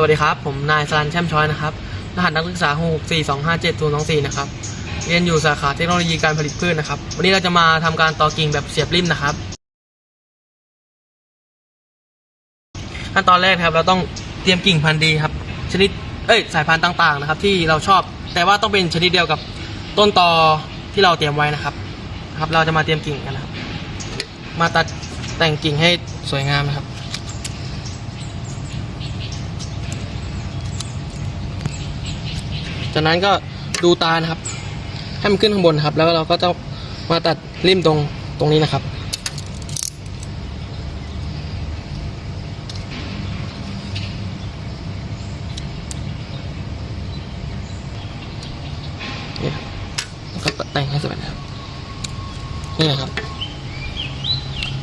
สวัสดีครับ ผมนายสรันแช่มช้อยนะครับ รหัสนักศึกษา 6425724 นะครับ เรียนอยู่สาขาเทคโนโลยีการผลิตพืชนะครับ วันนี้เราจะมาทำการต่อกิ่งแบบเสียบริมนะครับ ขั้นตอนแรกครับ เราต้องเตรียมกิ่งพันธุ์ดีครับ ชนิด เอ้ย สายพันธุ์ต่างๆนะครับ ที่เราชอบ แต่ว่าต้องเป็นชนิดเดียวกับต้นตอที่เราเตรียมไว้นะครับ ครับ เราจะมาเตรียมกิ่งกันนะครับ มาตัดแต่งกิ่งให้สวยงามนะครับ จากนั้นก็ดูตานะครับ ให้มันขึ้นข้างบนครับ แล้วเราก็ต้องมาตัดริมตรงตรงนี้นะครับ นี่ครับแล้วก็แต่งให้สวยนะครับ นี่นะครับ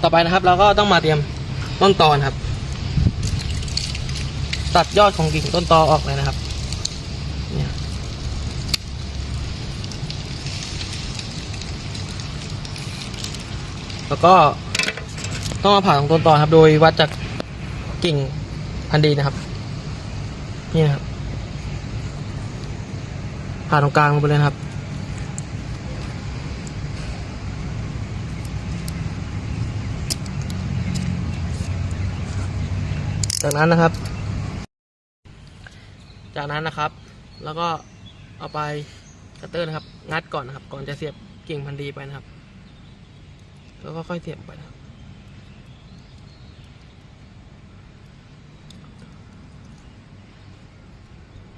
ต่อไปนะครับ เราก็ต้องมาเตรียมต้นตอนครับ ตัดยอดของกิ่งต้นตอออกเลยนะครับ เนี่ย แล้วก็ต้องมาผ่าตรงต้นตอครับ โดยวัดจากกิ่งพันธุ์ดีนะครับ นี่นะครับผ่าตรงกลางลงไปเลยนะครับ จากนั้นนะครับ จากนั้นนะครับ แล้วก็เอาไปคัตเตอร์นะครับ งัดก่อนนะครับ ก่อนจะเสียบกิ่งพันธุ์ดีไปนะครับ ก็ค่อยเสียบไปนะครับ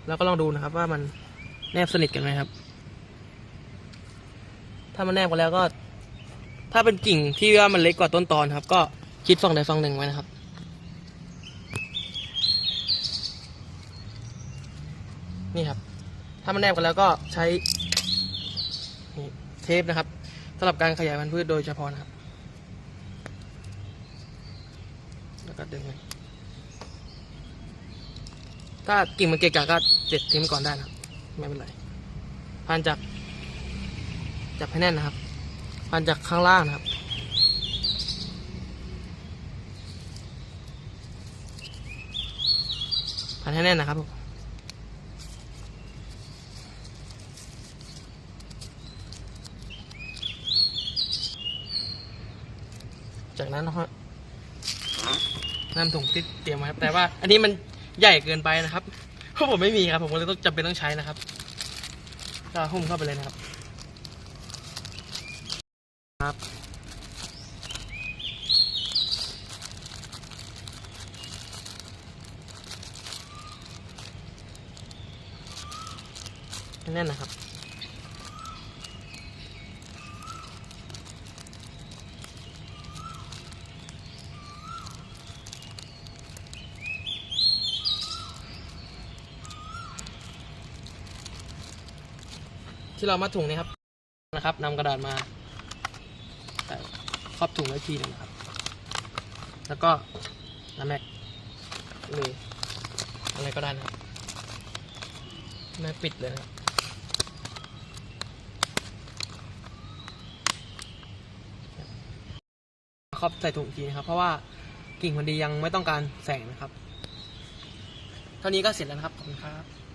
แล้วก็ลองดูนะครับว่ามันแนบสนิทกันไหมครับ ถ้ามันแนบกันแล้วก็ ถ้าเป็นกิ่งที่ว่ามันเล็กกว่าต้นตอนครับ ก็คิดฝั่งใดฝั่งหนึ่งไว้นะครับ นี่ครับ ถ้ามันแนบกันแล้วก็ใช้เทปนะครับสำหรับการขยายพันธุ์พืชโดยเฉพาะนะครับ แล้ว ก็ดึงถ้ากิ่งมันเกะกะก็เด็ดทิ้งไปก่อนได้นะครับ ไม่เป็นไรพันจากจับให้แน่นนะครับ พันจากข้างล่างนะครับ พันให้แน่นนะครับผมจากนั้น นำถุงที่เตรียมไว้ครับแต่ว่าอันนี้มันใหญ่เกินไปนะครับเพราะผมไม่มีครับ ผมก็เลยต้องจำเป็นต้องใช้นะครับก็หุ้มเข้าไปเลยนะครับ ครับ แน่นนะครับ ที่เรามัดถุงนี่ครับนะครับนำกระดาษมาครอบถุงไว้ทีหนึงนะครับ แล้วก็น้ำแม็กหรืออะไรก็ได้นะครับแม่ปิดเลยนะครับครอบใส่ถุงทีนะครับ เพราะว่ากิ่งมันดียังไม่ต้องการแสงนะครับ เท่านี้ก็เสร็จแล้วนะครับ ขอบคุณครับ